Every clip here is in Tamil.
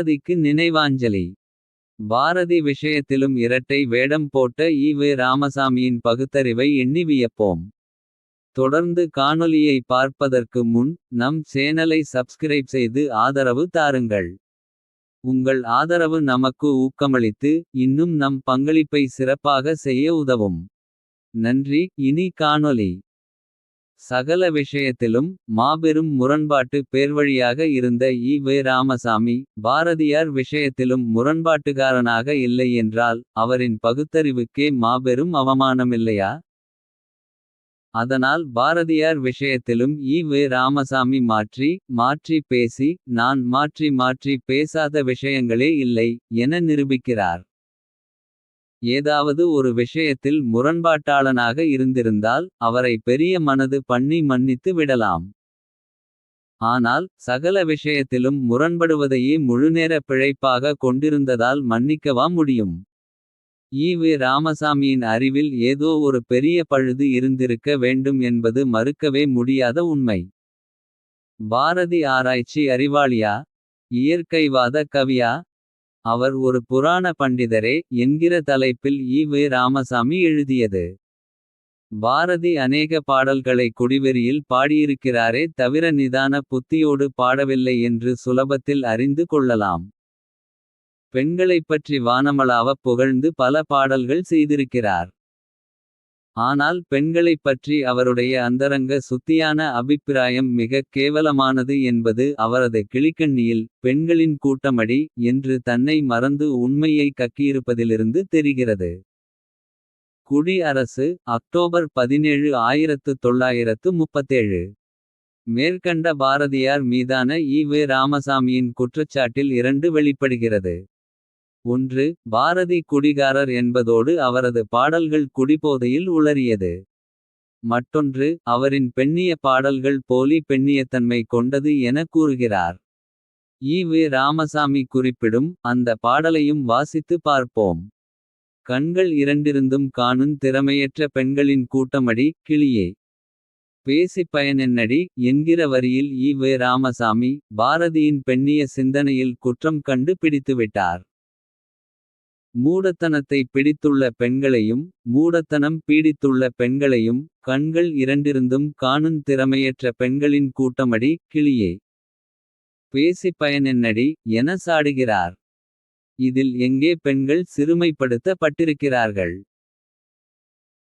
பாரதிக்கு நினைவாஞ்சலி பாரதி விஷயத்திலும் இரட்டை வேடம் போட்ட ஈ.வே ராமசாமியின் பகுத்தறிவை எண்ணி வியப்போம். தொடர்ந்து காணொலியை பார்ப்பதற்கு முன் நம் சேனலை சப்ஸ்கிரைப் செய்து ஆதரவு தாருங்கள். உங்கள் ஆதரவு நமக்கு ஊக்கமளித்து இன்னும் நம் பங்களிப்பை சிறப்பாக செய்ய உதவும். நன்றி இனி காணொலி சகல விஷயத்திலும் மாபெரும் முரண்பாட்டு பேர்வழியாக இருந்த ஈ வே ராமசாமி. பாரதியார் விஷயத்திலும் முரண்பாட்டுகாரனாக இல்லை என்றால். அவரின் பகுத்தறிவுக்கே மாபெரும் அவமானமில்லையா. அதனால் பாரதியார் விஷயத்திலும் ஈ வே ராமசாமி மாற்றி. மாற்றி பேசி நான் மாற்றி மாற்றி பேசாத விஷயங்களே இல்லை. என நிரூபிக்கிறார். ஏதாவது ஒரு விஷயத்தில் முரண்பாட்டாளனாக இருந்திருந்தால். அவரை பெரிய மனது பண்ணி மன்னித்து விடலாம். ஆனால் சகல விஷயத்திலும் முரண்படுவதையே முழுநேர பிழைப்பாக கொண்டிருந்ததால் மன்னிக்கவா முடியும். ஈ.வே ராமசாமியின் அறிவில் ஏதோ ஒரு பெரிய பழுது இருந்திருக்க வேண்டும் என்பது மறுக்கவே முடியாத உண்மை. பாரதி ஆராய்ச்சி அறிவாளியா. இயற்கைவாத கவியா. அவர் ஒரு புராண பண்டிதரே என்கிற தலைப்பில் ஈ.வே ராமசாமி எழுதியது. பாரதி அநேக பாடல்களை குடிவெறியில் பாடியிருக்கிறாரே தவிர நிதான புத்தியோடு பாடவில்லை என்று சுலபத்தில் அறிந்து கொள்ளலாம். பெண்களைப் பற்றி வானமளாவப் புகழ்ந்து பல பாடல்கள் செய்திருக்கிறார். ஆனால் பெண்களைப் பற்றி அவருடைய அந்தரங்க சுத்தியான அபிப்பிராயம் மிகக் கேவலமானது என்பது அவரது கிளிக்கண்ணியில். பெண்களின் கூட்டமடி என்று தன்னை மறந்து உண்மையை கக்கியிருப்பதிலிருந்து தெரிகிறது. குடி அரசு அக்டோபர் 17 1937. மேற்கண்ட பாரதியார் மீதான ஈ.வே ராமசாமியின் குற்றச்சாட்டில் இரண்டு வெளிப்படுகிறது. ஒன்று பாரதி குடிகாரர் என்பதோடு அவரது பாடல்கள் குடிபோதையில் உளறியது. மற்றொன்று அவரின் பெண்ணிய பாடல்கள் போலி பெண்ணியத்தன்மை கொண்டது என கூறுகிறார். ஈ.வே ராமசாமி குறிப்பிடும் அந்த பாடலையும் வாசித்து பார்ப்போம். கண்கள் இரண்டிருந்தும் காணும் திறமையற்ற பெண்களின் கூட்டமடி கிளியே. பேசிப் பயனென்னடி என்கிற வரியில் ஈ வே ராமசாமி. பாரதியின் பெண்ணிய சிந்தனையில் குற்றம் கண்டு பிடித்துவிட்டார். மூடத்தனத்தை பிடித்துள்ள பெண்களையும். மூடத்தனம் பீடித்துள்ள பெண்களையும். கண்கள் இரண்டிருந்தும் காணுந் திறமையற்ற பெண்களின் கூட்டமடி கிளியே. பேசிப் பயனென்னடி என சாடுகிறார். இதில் எங்கே பெண்கள் சிறுமைப்படுத்த பட்டிருக்கிறார்கள்.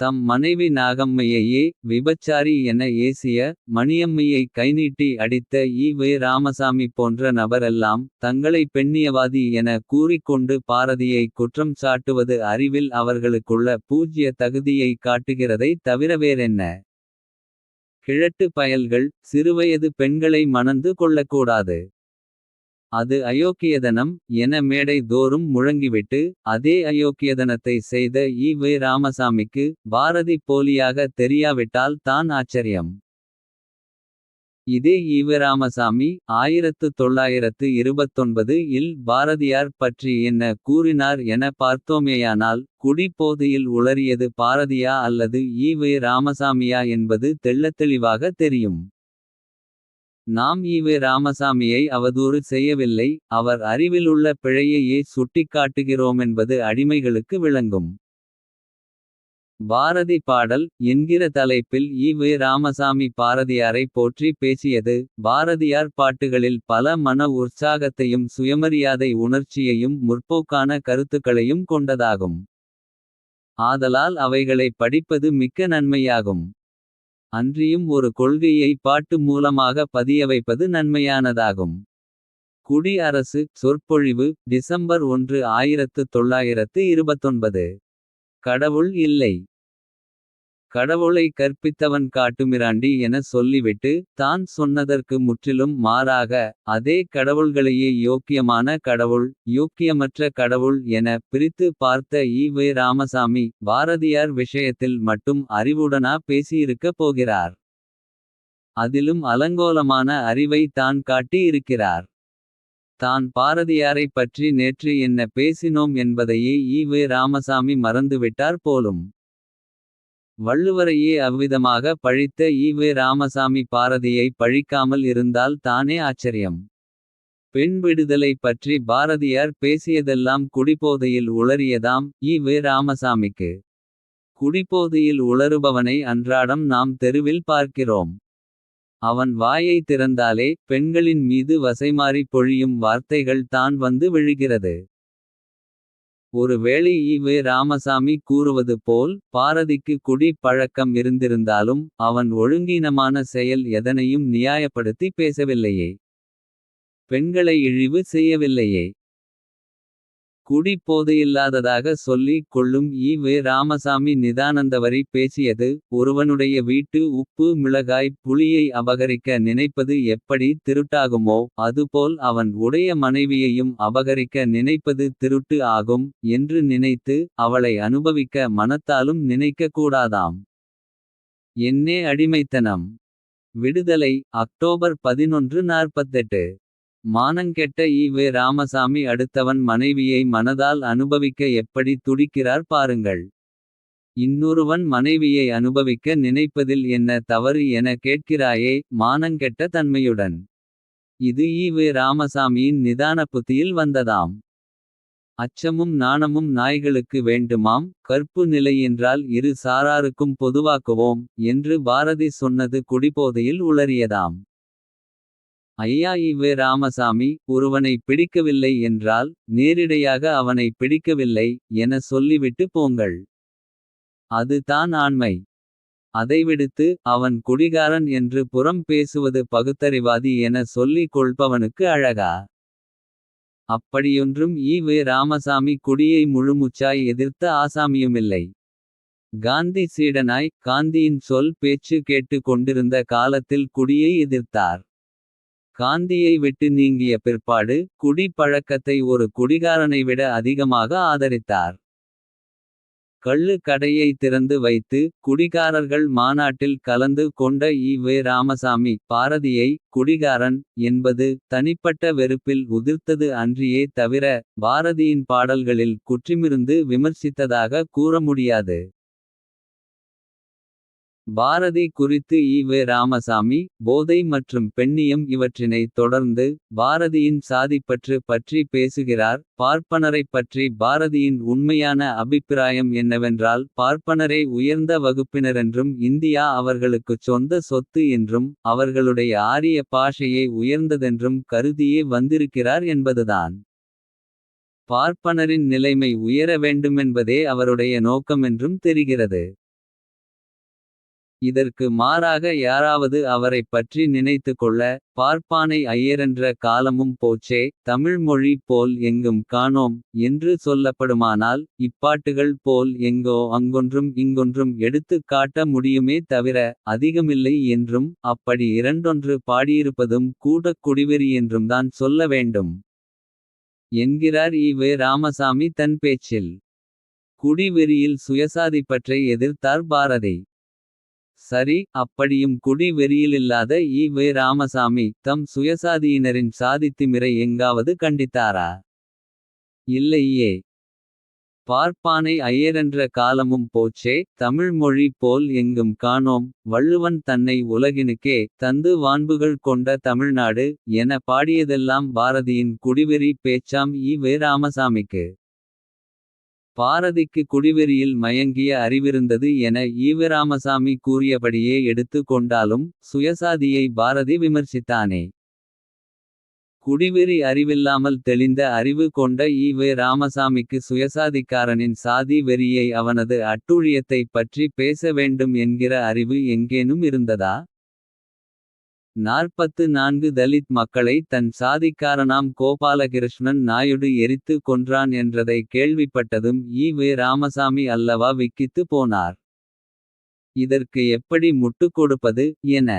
தம் மனைவி நாகம்மையையே விபச்சாரி என ஏசிய. மணியம்மையை கைநீட்டி அடித்த ஈ வே ராமசாமி போன்ற நபரெல்லாம். தங்களை பெண்ணியவாதி என கூறிக்கொண்டு பாரதியை குற்றம் சாட்டுவது அறிவில் அவர்களுக்குள்ள பூஜ்ய தகுதியை காட்டுகிறதை தவிரவேறென்ன. கிழட்டு பயல்கள் சிறுவயது பெண்களை மணந்து கொள்ளக்கூடாது. அது அயோக்கியதனம் என மேடை தோறும் முழங்கிவிட்டு. அதே அயோக்கியதனத்தை செய்த ஈ வி ராமசாமிக்கு. பாரதி போலியாக தெரியாவிட்டால் தான் ஆச்சரியம். இதே ஈ.வே ராமசாமி 1929 இல் பாரதியார் பற்றி என்ன கூறினார் என பார்த்தோமேயானால். குடி போதையில் உளறியது பாரதியா அல்லது ஈ வி ராமசாமியா என்பது தெள்ளத்தெளிவாக தெரியும். நாம் ஈ.வே ராமசாமியை அவதூறு செய்யவில்லை. அவர் அறிவிலுள்ள பிழையையே சுட்டிக்காட்டுகிறோமென்பது அடிமைகளுக்கு விளங்கும். பாரதி பாடல் என்கிற தலைப்பில் ஈ.வே ராமசாமி பாரதியாரை போற்றி பேசியது. பாரதியார் பாட்டுகளில் பல மன உற்சாகத்தையும் சுயமரியாதை உணர்ச்சியையும். முற்போக்கான கருத்துக்களையும் கொண்டதாகும். ஆதலால் அவைகளைப் படிப்பது மிக்க நன்மையாகும். அன்றியும் ஒரு கொள்கையை பாட்டு மூலமாக பதியவைப்பது நன்மையானதாகும். குடி அரசு சொற்பொழிவு டிசம்பர் 1 1929. கடவுள் இல்லை. கடவுளை கற்பித்தவன் காட்டுமிராண்டி என சொல்லிவிட்டு. தான் சொன்னதற்கு முற்றிலும் மாறாக. அதே கடவுள்களையே யோக்கியமான கடவுள். யோக்கியமற்ற கடவுள் என பிரித்து பார்த்த ஈ வே ராமசாமி. பாரதியார் விஷயத்தில் மட்டும் அறிவுடனா பேசியிருக்க போகிறார். அதிலும் அலங்கோலமான அறிவை தான் காட்டி இருக்கிறார். தான் பாரதியாரைப் பற்றி நேற்று என்ன பேசினோம் என்பதையே ஈ வே ராமசாமி மறந்துவிட்டார் போலும். வள்ளுவரையே அவ்விதமாக பழித்த ஈ.வே ராமசாமி பாரதியை பழிக்காமல் இருந்தால் தானே ஆச்சரியம். பெண் விடுதலை பற்றி பாரதியார் பேசியதெல்லாம் குடிபோதையில் உளறியதாம் ஈ வே ராமசாமிக்கு. குடிபோதையில் உளறுபவனை அன்றாடம் நாம் தெருவில் பார்க்கிறோம். அவன் வாயை திறந்தாலே பெண்களின் மீது வசைமாறி பொழியும் வார்த்தைகள் தான் வந்து விழுகிறது. ஒருவேளை ஈ வே ராமசாமி கூறுவது போல் பாரதிக்கு குடி பழக்கம் இருந்திருந்தாலும். அவன் ஒழுங்கீனமான செயல் எதனையும் நியாயப்படுத்தி பேசவில்லையே. பெண்களை இழிவு செய்யவில்லையே. குடி போதையில்லாததாக சொல்லிக் கொள்ளும் ஈ வே ராமசாமி நிதானந்தவரி பேசியது. ஒருவனுடைய வீட்டு உப்பு மிளகாய் புளியை அபகரிக்க நினைப்பது எப்படி திருட்டாகுமோ. அதுபோல் அவன் உடைய மனைவியையும் அபகரிக்க நினைப்பது திருட்டு ஆகும். என்று நினைத்து அவளை அனுபவிக்க மனத்தாலும் நினைக்க கூடாதாம். என்னே அடிமைத்தனம். விடுதலை அக்டோபர் 1148 மானங்கெட்ட ஈ வே ராமசாமி அடுத்தவன் மனைவியை மனதால் அனுபவிக்க எப்படி துடிக்கிறார் பாருங்கள். இன்னொருவன் மனைவியை அனுபவிக்க நினைப்பதில் என்ன தவறு என கேட்கிறாயே மானங்கெட்ட தன்மையுடன். இது ஈ வே ராமசாமியின் நிதான புத்தியில் வந்ததாம். அச்சமும் நாணமும் நாய்களுக்கு வேண்டுமாம். கற்பு நிலையென்றால் இரு சாராருக்கும் பொதுவாக்குவோம். என்று பாரதி சொன்னது குடிபோதையில் உளறியதாம். ஐயா இவ்வே ராமசாமி ஒருவனை பிடிக்கவில்லை என்றால். நேரிடையாக அவனை பிடிக்கவில்லை என சொல்லிவிட்டு போங்கள். அது தான் ஆண்மை. அதைவிடுத்து அவன் குடிகாரன் என்று புறம் பேசுவது பகுத்தறிவாதி என சொல்லிக் கொள்பவனுக்கு அழகா. அப்படியொன்றும் ஈ வே ராமசாமி குடியை முழுமுச்சாய் எதிர்த்த ஆசாமியுமில்லை. காந்தி சீடனாய் காந்தியின் சொல் பேச்சு கேட்டு கொண்டிருந்த காலத்தில் குடியை எதிர்த்தார். காந்தியை விட்டு நீங்கிய பிற்பாடு குடி பழக்கத்தை ஒரு குடிகாரனை விட அதிகமாக ஆதரித்தார். கள்ளு கடையை திறந்து வைத்து குடிகாரர்கள் மாநாட்டில் கலந்து கொண்ட இ வே ராமசாமி பாரதியை குடிகாரன் என்பது தனிப்பட்ட வெறுப்பில் உதிர்த்தது அன்றியே தவிர பாரதியின் பாடல்களில் குற்றிமிருந்து விமர்சித்ததாக கூற முடியாது. பாரதி குறித்து ஈ வே ராமசாமி போதை மற்றும் பெண்ணியம் இவற்றினை தொடர்ந்து. பாரதியின் சாதிப்பற்று பற்றி பேசுகிறார். பார்ப்பனரைப் பற்றி பாரதியின் உண்மையான அபிப்பிராயம் என்னவென்றால். பார்ப்பனரே உயர்ந்த வகுப்பினரென்றும் இந்தியா அவர்களுக்குச் சொந்த சொத்து என்றும். அவர்களுடைய ஆரிய பாஷையை உயர்ந்ததென்றும் கருதியே வந்திருக்கிறார் என்பதுதான். பார்ப்பனரின் நிலைமை உயர வேண்டுமென்பதே அவருடைய நோக்கமென்றும் தெரிகிறது. இதற்கு மாறாக யாராவது அவரைப் பற்றி நினைத்துக்கொள்ள. பார்ப்பானை ஐயரென்ற காலமும் போச்சே தமிழ்மொழி போல் எங்கும் காணோம். என்று சொல்லப்படுமானால் இப்பாட்டுகள் போல் எங்கோ அங்கொன்றும் இங்கொன்றும் எடுத்துக் காட்ட முடியுமே தவிர. அதிகமில்லை என்றும் அப்படி இரண்டொன்று பாடியிருப்பதும் கூடக் குடிவெறியென்றும்தான் சொல்ல வேண்டும். என்கிறார் ஈ ராமசாமி தன் பேச்சில். குடிவெறியில் சுயசாதி பற்றை எதிர்த்தார் பாரதி. சரி அப்படியும் குடி வெறியிலில்லாத ஈ வே ராமசாமி. தம் சுயசாதியினரின் சாதித்திமிரை எங்காவது கண்டித்தாரா. இல்லையே. பார்ப்பானை ஐயரென்ற காலமும் போச்சே தமிழ் மொழி போல் எங்கும் காணோம். வள்ளுவன் தன்னை உலகினுக்கே தந்து வான்புகள் கொண்ட தமிழ்நாடு. என பாடியதெல்லாம் பாரதியின் குடிவெறி பேச்சாம் ஈ வே ராமசாமிக்கு. பாரதிக்கு குடிவெறியில் மயங்கிய அறிவிருந்தது என ஈவராமசாமி கூறியபடியே எடுத்து கொண்டாலும். சுயசாதியை பாரதி விமர்சித்தானே. குடிவெறி அறிவில்லாமல் தெளிந்த அறிவு கொண்ட ஈ வே ராமசாமிக்கு சுயசாதிக்காரனின் சாதி வெறியை அவனது அட்டூழியத்தைப் பற்றி பேச வேண்டும் என்கிற அறிவு எங்கேனும் இருந்ததா. நாற்பத்து நான்கு தலித் மக்களை தன் சாதிக்காரனாம் கோபாலகிருஷ்ணன் நாயுடு எரித்து கொன்றான் என்றதை கேள்விப்பட்டதும் ஈ வே ராமசாமி அல்லவா விக்கித்து போனார். இதற்கு எப்படி முட்டுக் கொடுப்பது என.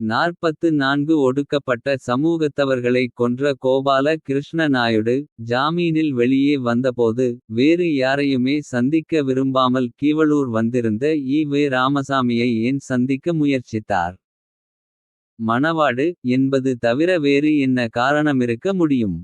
நாற்பத்து நான்கு ஒடுக்கப்பட்ட சமூகத்தவர்களை கொன்ற கோபால கிருஷ்ண நாயுடு. ஜாமீனில் வெளியே வந்தபோது வேறு யாரையுமே சந்திக்க விரும்பாமல் கீவளூர் வந்திருந்த ஈ வே ராமசாமியை ஏன் சந்திக்க முயற்சித்தார். மணவாடு என்பது தவிர வேறு என்ன காரணமிருக்க முடியும்.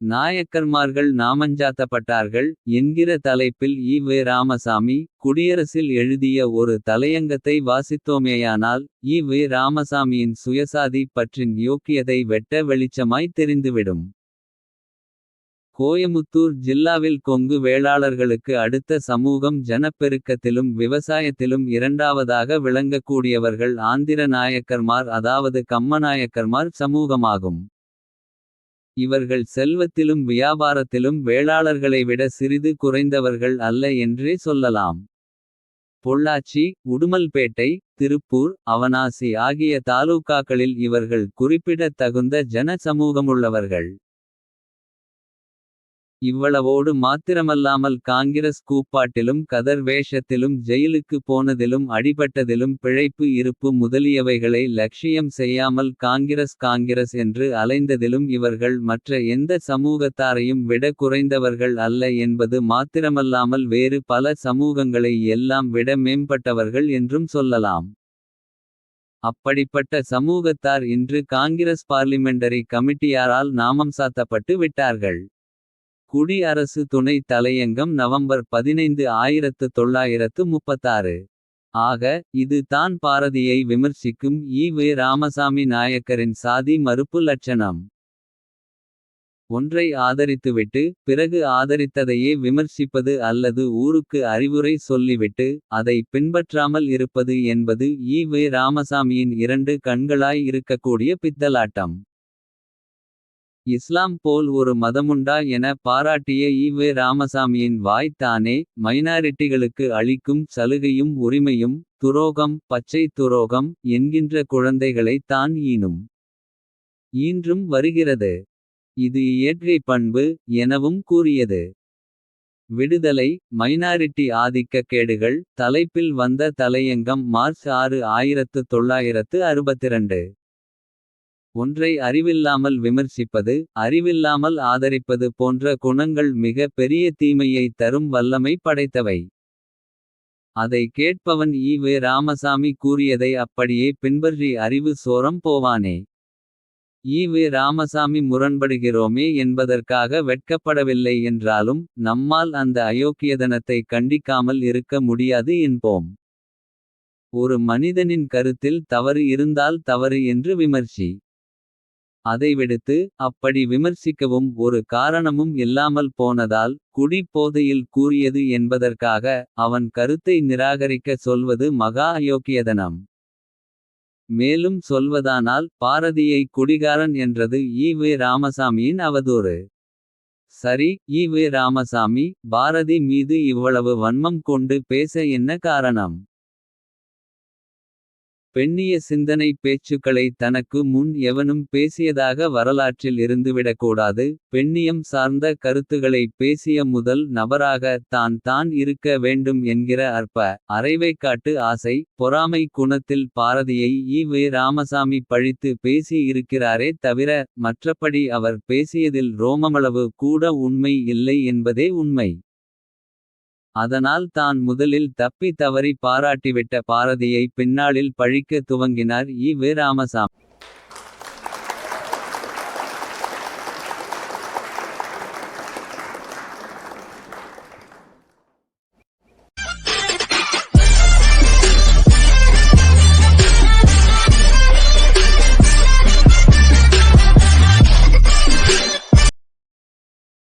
நாயக்கர்மார்கள் நாமஞ்சாத்தப்பட்டார்கள் என்கிற தலைப்பில் ஈ. வே. ராமசாமி. குடியரசில் எழுதிய ஒரு தலையங்கத்தை வாசித்தோமேயானால். ஈ. வே. ராமசாமியின் சுயசாதி பற்றின் யோக்கியதை வெட்ட வெளிச்சமாய் தெரிந்துவிடும். கோயமுத்தூர் ஜில்லாவில் கொங்கு வேளாளர்களுக்கு அடுத்த சமூகம் ஜனப்பெருக்கத்திலும் விவசாயத்திலும் இரண்டாவதாக விளங்கக்கூடியவர்கள் ஆந்திர நாயக்கர்மார் அதாவது கம்மநாயக்கர்மார் சமூகமாகும். இவர்கள் செல்வத்திலும் வியாபாரத்திலும் வேளாளர்களை விட சிறிது குறைந்தவர்கள் அல்ல என்றே சொல்லலாம். பொள்ளாச்சி உடுமல்பேட்டை திருப்பூர் அவனாசி ஆகிய தாலூக்காக்களில் இவர்கள் குறிப்பிடத் தகுந்த ஜன சமூகமுள்ளவர்கள். இவ்வளவோடு மாத்திரமல்லாமல் காங்கிரஸ் கூப்பாட்டிலும் கதர் வேஷத்திலும் ஜெயிலுக்கு போனதிலும் அடிபட்டதிலும் பிழைப்பு இருப்பு முதலியவைகளை லட்சியம் செய்யாமல் காங்கிரஸ் காங்கிரஸ் என்று அலைந்ததிலும் இவர்கள் மற்ற எந்த சமூகத்தாரையும் விட குறைந்தவர்கள் அல்ல என்பது மாத்திரமல்லாமல் வேறு பல சமூகங்களை எல்லாம் விட மேம்பட்டவர்கள் என்றும் சொல்லலாம். அப்படிப்பட்ட சமூகத்தார் இன்று காங்கிரஸ் பார்லிமெண்டரி கமிட்டியாரால் நாமம் சாத்தப்பட்டு விட்டார்கள். குடி அரசு துணை தலையங்கம் நவம்பர் 15 1936. ஆக இது தான் பாரதியை விமர்சிக்கும் ஈ. வே. ராமசாமி நாயக்கரின் சாதி மறுப்பு லட்சணம். ஒன்றை ஆதரித்துவிட்டு பிறகு ஆதரித்ததையே விமர்சிப்பது அல்லது ஊருக்கு அறிவுரை சொல்லிவிட்டு. அதை பின்பற்றாமல் இருப்பது என்பது ஈ. வே. ராமசாமியின் இரண்டு கண்களாய் இருக்கக்கூடிய பித்தலாட்டம். இஸ்லாம் போல் ஒரு மதமுண்டா என பாராட்டிய ஈவே ராமசாமியின் வாய் தானே. மைனாரிட்டிகளுக்கு அளிக்கும் சலுகையும் உரிமையும். துரோகம் பச்சை துரோகம் என்கின்ற குழந்தைகளை தான் ஈனும். ஈன்றும் வருகிறது. இது இயற்கை பண்பு எனவும் கூறியது. விடுதலை மைனாரிட்டி ஆதிக்க கேடுகள் தலைப்பில் வந்த தலையங்கம் மார்ச் 6 1962. ஒன்றை அறிவில்லாமல் விமர்சிப்பது. அறிவில்லாமல் ஆதரிப்பது போன்ற குணங்கள் மிக பெரிய தீமையை தரும் வல்லமை படைத்தவை. அதை கேட்பவன் ஈ. வே. ராமசாமி கூறியதை அப்படியே பின்பற்றி அறிவு சோரம் போவானே. ஈ. வே. ராமசாமி முரண்படுகிறோமே என்பதற்காக வெட்கப்படவில்லை என்றாலும். நம்மால் அந்த அயோக்கியதனத்தை கண்டிக்காமல் இருக்க முடியாது என்போம். ஒரு மனிதனின் கருத்தில் தவறு இருந்தால் தவறு என்று விமர்சி. அதை விடுத்து அப்படி விமர்சிக்கவும் ஒரு காரணமும் இல்லாமல் போனதால். குடி போதையில் கூறியது என்பதற்காக அவன் கருத்தை நிராகரிக்க சொல்வது மகா அயோக்கியதனம். மேலும் சொல்வதானால் பாரதியை குடிகாரன் என்றது ஈ. வே. ராமசாமியின் அவதூறு. சரி ஈ. வே. ராமசாமி பாரதி மீது இவ்வளவு வன்மம் கொண்டு பேச என்ன காரணம். பெண்ணிய சிந்தனை பேச்சுக்களை தனக்கு முன் எவனும் பேசியதாக வரலாற்றில் இருந்துவிடக்கூடாது. பெண்ணியம் சார்ந்த கருத்துகளை பேசிய முதல் நபராக தான் தான் இருக்க வேண்டும் என்கிற அற்ப. அரைவைக்காட்டு ஆசை பொறாமை குணத்தில் பாரதியை ஈ. வே. ராமசாமி பழித்து பேசி இருக்கிறாரே தவிர. மற்றபடி அவர் பேசியதில் ரோமமளவு கூட உண்மை இல்லை என்பதே உண்மை. அதனால் தான் முதலில் தப்பி தவறி பாராட்டிவிட்ட பாரதியை பின்னாளில் பழிக்க துவங்கினார் இ வே. ராமசாமி.